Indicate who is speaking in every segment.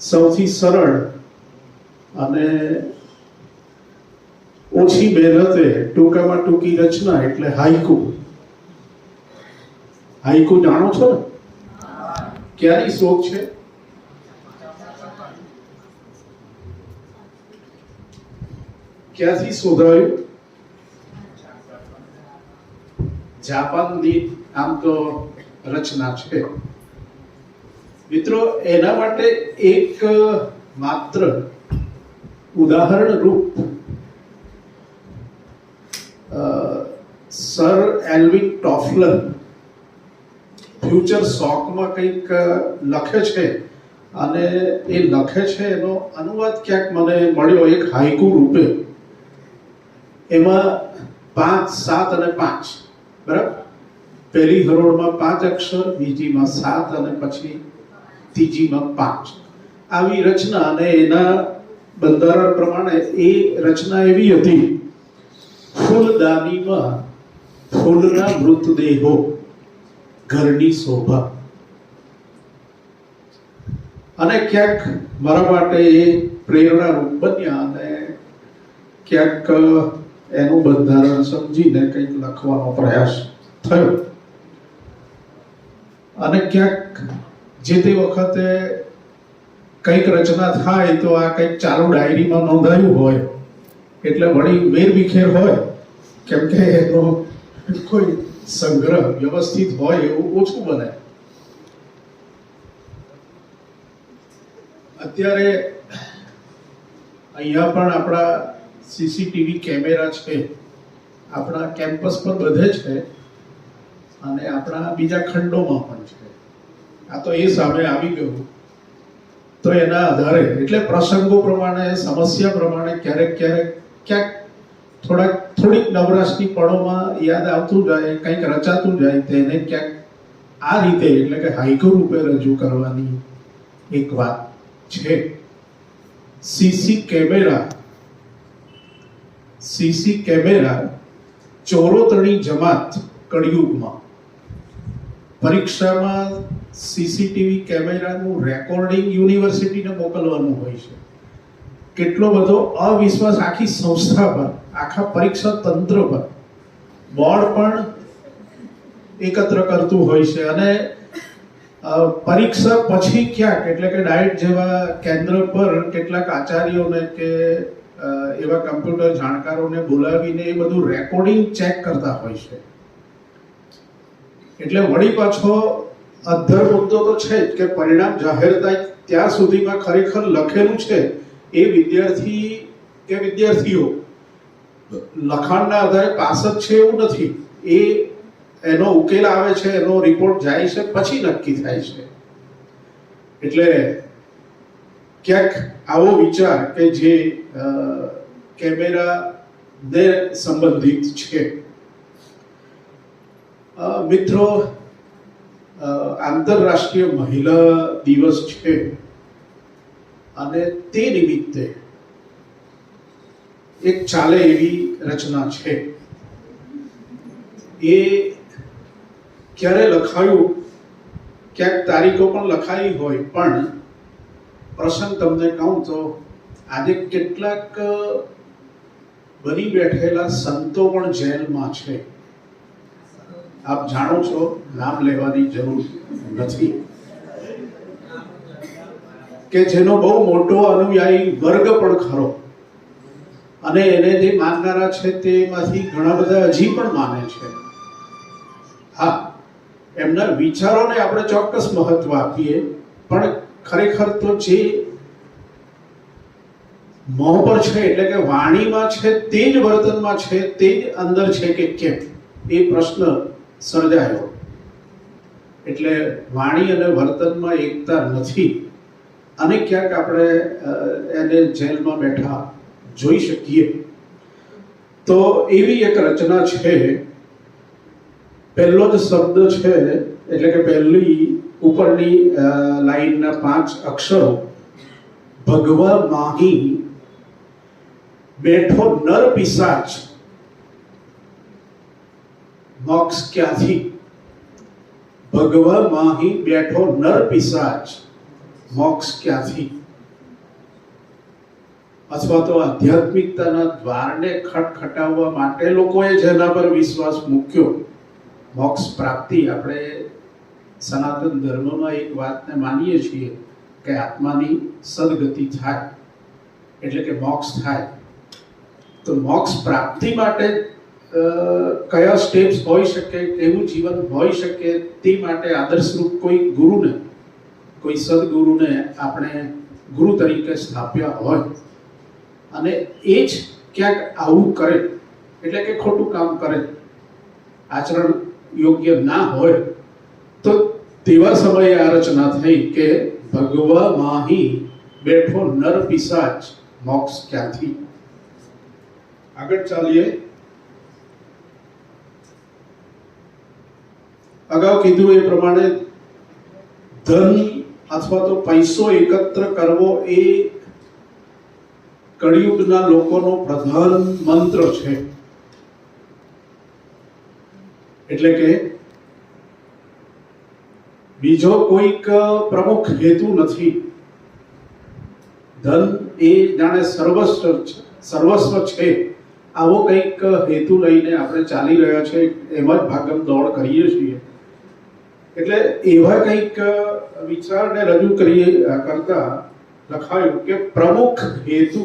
Speaker 1: સૌથી સરળ અને ઓછી મહેનતે ટૂંકામાં ટૂંકી રચના એટલે હાઈકુ હાઈકુ જાણો છો ને? ક્યારે શોખ છે? ક્યાંથી શોધાયું? જાપાનની આમ તો રચના છે. મિત્રો, એના માટે એક માત્ર ઉદાહરણ રૂપ સર એલ્વિન ટોફલર ફ્યુચર શોકમાં કંઈક લખે છે અને એ લખે છે એનો અનુવાદ ક્યાંક મને મળ્યો એક હાઈકુ રૂપે. એમાં પાંચ, સાત અને પાંચ, બરાબર? પહેલી હરોળમાં પાંચ અક્ષર, બીજીમાં સાત અને પછી ત્રીજીમાં પાંચ. આવી રચના અને એના બંધારણ પ્રમાણે એ રચના એવી હતી, ફૂલદાનીમાં ફૂલના મૃતદેહો, ઘરની શોભા. અને ક્યાંક મારા માટે એ પ્રેરણારૂપ બન્યા અને ક્યાંક એનું બંધારણ સમજીને કંઈક લખવાનો પ્રયાસ થયો. અને ક્યાંક જે તે વખતે કંઈક રચના થાય તો આ કંઈક ચાલુ ડાયરીમાં નોંધાયું હોય, એટલે વળી વેર વિખેર હોય, કેમ કે એનો કોઈ સંગ્રહ વ્યવસ્થિત હોય એવું ઓછું બને. અત્યારે અહીંયા પણ આપણા સીસીટીવી કેમેરા છે, આપણા કેમ્પસ પર બધે છે, અને આપણા બીજા ખંડોમાં પણ છે. આ તો એ સામે આવી ગયું. તો એના આધારે, એટલે પ્રસંગો પ્રમાણે, સમસ્યા પ્રમાણે ક્યારેક ક્યારેક ક્યાંક થોડાક, થોડીક નવરાશની પળોમાં યાદ આવતું જાય, કંઈક રચાતું જાય તેને ક્યાંક આ રીતે, એટલે કે હાઈકો રૂપે રજૂ કરવાની એક વાત છે. સીસી કેમેરા સીસી કેમેરા ચોરોતણી જમાત કળિયુગમાં. પરીક્ષામાં સીસીટીવી કેમેરાનું રેકોર્ડિંગ યુનિવર્સિટીને મોકલવાનું હોય છે. કેટલો બધો અવિશ્વાસ આખી સંસ્થા પર, આખા પરીક્ષા તંત્ર પર. બોર્ડ પણ એકત્ર કરતું હોય છે અને પરીક્ષા પછી ક્યાંક, એટલે કે ડાયટ જેવા કેન્દ્ર પર કેટલાક આચાર્યોને કે એવા કમ્પ્યુટર જાણકારોને બોલાવીને એ બધું રેકોર્ડિંગ ચેક કરતા હોય છે. એટલે વળી પાછો અધર મુદ્દો તો છે જ કે પરિણામ જાહેર થાય ત્યાં સુધીમાં ખરેખર લખેલું છે એ વિદ્યાર્થી કે વિદ્યાર્થીઓ લખાણના આધારે પાસ જ છે એવું નથી. એ એનો ઉકેલ આવે છે, એનો રિપોર્ટ જાય છે, પછી નક્કી થાય છે. એટલે ક્યાંક આવો વિચાર કે જે કેમેરા ને સંબંધિત છે. મિત્રો આંતરરાષ્ટ્રીય મહિલા દિવસ છે અને તે નિમિત્તે એક ચાલે એવી રચના છે. એ ક્યારે લખાયું, ક્યાંક તારીખો પણ લખાઈ હોય, પણ પ્રસંગ તમને કહું તો આજે કેટલાક બની બેઠેલા સંતો પણ જેલમાં છે. આપ જાણો છો, નામ લેવાની જરૂર નથી. કે જેનો બહુ મોટો અનુયાયી વર્ગ પણ ખરો. અને એને જે માનનારા છે તેમાંથી ઘણા બધા હજી પણ માને છે. હા, એમના વિચારોને આપણે ચોક્કસ મહત્વ આપીએ, પણ ખરેખર તો જે મોં પર છે, એટલે કે વાણીમાં છે, તે જ વર્તનમાં છે, તે જ અંદર છે કે કેમ? એ પ્રશ્ન સર્જાયો. એટલે વાણી અને વર્તનમાં એકતા નથી. અને ક્યાંક આપણે એને જેલમાં બેઠા જોઈ શકીએ. તો એવી એક રચના છે, પહેલો જ શબ્દ છે, એટલે કે પહેલી ઉપરની લાઈનના પાંચ અક્ષરો, ભગવા માહી બેઠો નર પિશાચ. મોક્ષ ક્યાંથી? ભગવા બેઠો નર પિશાચ. મોક્ષ ક્યાંથી? અથવા તો આધ્યાત્મિકતાના દ્વારને ખટખટાવવા માટે લોકોએ જેના પર વિશ્વાસ મૂક્યો. મોક્ષ પ્રાપ્તિ આપણે સનાતન ધર્મમાં એક વાતને માનીએ છીએ કે આત્માની સદગતિ થાય. એટલે કે મોક્ષ થાય. તો મોક્ષ પ્રાપ્તિ માટે કયા સ્ટેપ્સ હોઈ શકે, કેવું જીવન હોઈ શકે, તે માટે આદર્શરૂપ કોઈ ગુરુને, કોઈ સદગુરુને આપણે ગુરુ તરીકે સ્થાપ્યા હોય. અને એ જ ક્યાંક આવું કરે, એટલે કે ખોટું કામ કરે, આચરણ યોગ્ય ના હોય, તો તેવા સમયે આ રચના થઈ કે ભગવા માહી બેઠો નર પિસાચ મોક્ષ ક્યાંથી? આગળ ચાલીએ. અગાઉ કીધું એ પ્રમાણે ધન અથવા તો પૈસો એકત્ર કરવો એ કળિયુગના લોકોનો પ્રધાન મંત્ર છે. એટલે કે બીજો કોઈક પ્રમુખ હેતુ નથી. ધન એ જાણે સર્વસ્વ સર્વસ્વ છે. આવો કંઈક હેતુ લઈને આપણે ચાલી રહ્યા છે, એમ જ ભાગમ દોડ કરીએ છીએ. એટલે એવા કંઈક વિચારને રજૂ કરી કરતા લખાયું કે પ્રમુખ હેતુ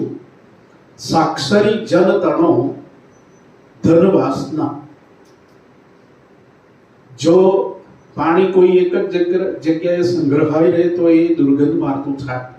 Speaker 1: સાક્ષરી જનતણો ધનવાસના. જો પાણી કોઈ એક જ જગ્યાએ સંગ્રહાઈ રહે તો એ દુર્ગંધ મારતું થાય.